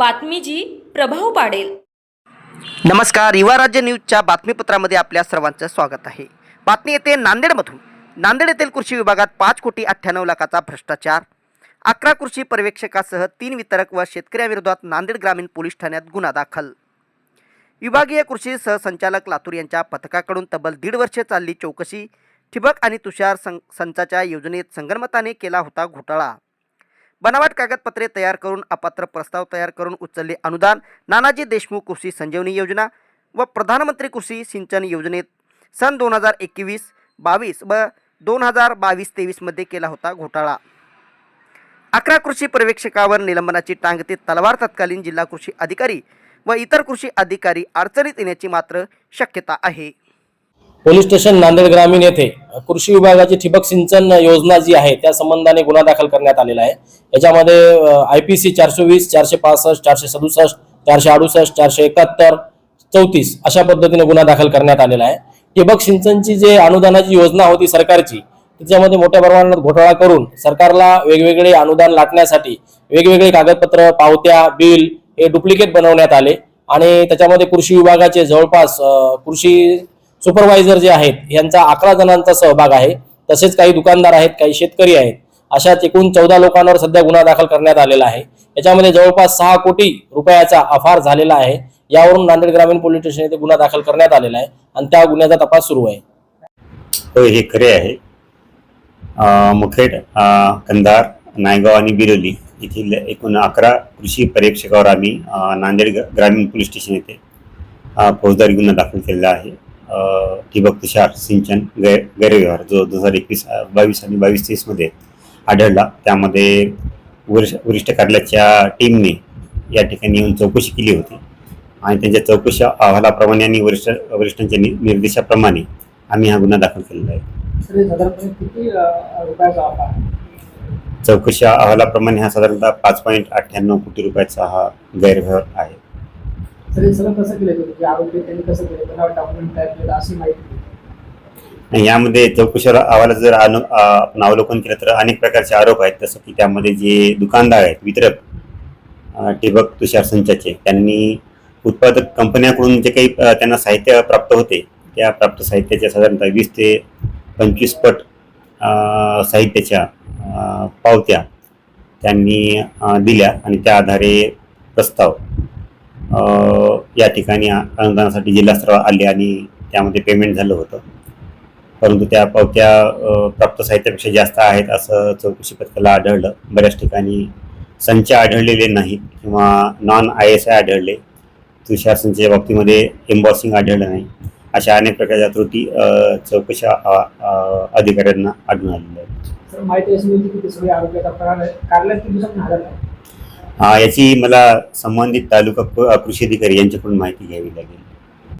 बातमी जी प्रभाव पाडेल. नमस्कार युवा राज्य न्यूजच्या बातमीपत्रामध्ये आपल्या सर्वांचं स्वागत आहे. बातमी येते नांदेडमधून. नांदेड येथील कृषी विभागात पाच कोटी अठ्ठ्याण्णव लाखाचा भ्रष्टाचार. अकरा कृषी पर्यवेक्षकासह तीन वितरक व शेतकऱ्याविरोधात नांदेड ग्रामीण पोलीस ठाण्यात गुन्हा दाखल. विभागीय कृषी सहसंचालक लातूर यांच्या पथकाकडून तब्बल दीड वर्षे चालली चौकशी ठिबक आणि तुषार सं संचाच्या योजनेत संगनमताने केला होता घोटाळा. बनावट कागदपत्रे तयार करून अपात्र प्रस्ताव तयार करून उचलले अनुदान नानाजी देशमुख कृषी संजीवनी योजना व प्रधानमंत्री कृषी सिंचन योजनेत सन दोन हजार एकवीस बावीस व दोन हजार बावीस तेवीसमध्ये केला होता घोटाळा. अकरा कृषी पर्यवेक्षकावर निलंबनाची टांग ते तलवार तत्कालीन जिल्हा कृषी अधिकारी व इतर कृषी अधिकारी अडचणीत येण्याची मात्र शक्यता आहे. पोलीस स्टेशन नांदेड ग्रामीण येथे कृषी विभागाची ठिबक सिंचन योजना जी आहे त्या संबंधाने गुन्हा दाखल करण्यात आलेला आहे. याच्यामध्ये आय पी सी चारशे वीस चारशे पासष्ट चारशे सदुसष्ट चारशे अडुसष्ट चारशे एकाहत्तर चौतीस अशा पद्धतीने गुन्हा दाखल करण्यात आलेला आहे. ठिबक सिंचनची जे अनुदानाची योजना होती सरकारची त्याच्यामध्ये मोठ्या प्रमाणात घोटाळा करून सरकारला वेगवेगळे अनुदान लाटण्यासाठी वेगवेगळे कागदपत्र पावत्या बिल हे डुप्लिकेट बनवण्यात आले. आणि त्याच्यामध्ये कृषी विभागाचे जवळपास कृषी सुपरवायझर जे आहेत यांचा अकरा जणांचा सहभाग आहे. तसेच काही दुकानदार आहेत काही शेतकरी आहेत. अशा एकूण चौदा लोकांवर सध्या गुन्हा दाखल करण्यात आलेला आहे. याच्यामध्ये जवळपास सहा कोटी रुपयाचा अफार झालेला आहे. यावरून नांदेड ग्रामीण पोलीस स्टेशन येथे गुन्हा दाखल करण्यात आलेला आहे आणि त्या गुन्ह्याचा तपास सुरू आहे. होय हे खरे आहे. मुखेड कंधार नायगाव आणि बिरोली येथील एकूण अकरा कृषी पर्यवेक्षकावर आम्ही नांदेड ग- ग्रामीण पोलीस स्टेशन येथे फौजदारी गुन्हा दाखल केलेला आहे. ठिबक तुषार सिंचन गैर गैरव्यवहार जो दोन हजार एकवीस बावीस आणि बावीस तेवीसमध्ये आढळला त्यामध्ये वरिष्ठ वरिष्ठ कार्यालयाच्या टीमने या ठिकाणी येऊन चौकशी केली होती. आणि त्यांच्या चौकशी अहवालाप्रमाणे आणि वरिष्ठ वरिष्ठांच्या निर्देशाप्रमाणे आम्ही हा गुन्हा दाखल केलेला आहे? चौकशी अहवालाप्रमाणे हा साधारणतः पाच पॉईंट अठ्ठ्याण्णव कोटी रुपयाचा हा गैरव्यवहार आहे. तर हे सगळं कसं केलं गेलं? की आरोग्य त्यांनी कसं केलं? त्याला डॉक्युमेंट तयार केलं अशी माहिती आणि यामध्ये चौकशीवर अहवालात जर अनु आपण अवलोकन केलं तर अनेक प्रकारचे आरोप आहेत. जसं की त्यामध्ये जे दुकानदार आहेत वितरक ठिबक तुषार संचाचे त्यांनी उत्पादक कंपन्याकडून जे काही त्यांना साहित्य प्राप्त होते त्या प्राप्त साहित्याच्या साधारणतः वीस ते पंचवीस पट साहित्याच्या पावत्या त्यांनी दिल्या आणि त्या आधारे प्रस्ताव या ठिकाणी अनुदानासाठी जिल्हास्तरावर आले आणि त्यामध्ये पेमेंट झालं होतं. परंतु त्या पावत्या प्राप्त साहित्यापेक्षा जास्त आहेत असं चौकशी पथकाला आढळलं. बऱ्याच ठिकाणी संच आढळलेले नाहीत किंवा नॉन आय एस आय आढळले. तुषार संचच्या बाबतीमध्ये एम्बॉसिंग आढळलं नाही. अशा अनेक प्रकारच्या त्रुटी चौकशा अधिकाऱ्यांना आढळून आलेल्या आहेत. याची मला संबंधित तालुका कृषी अधिकारी यांच्याकडून माहिती घ्यावी लागेल.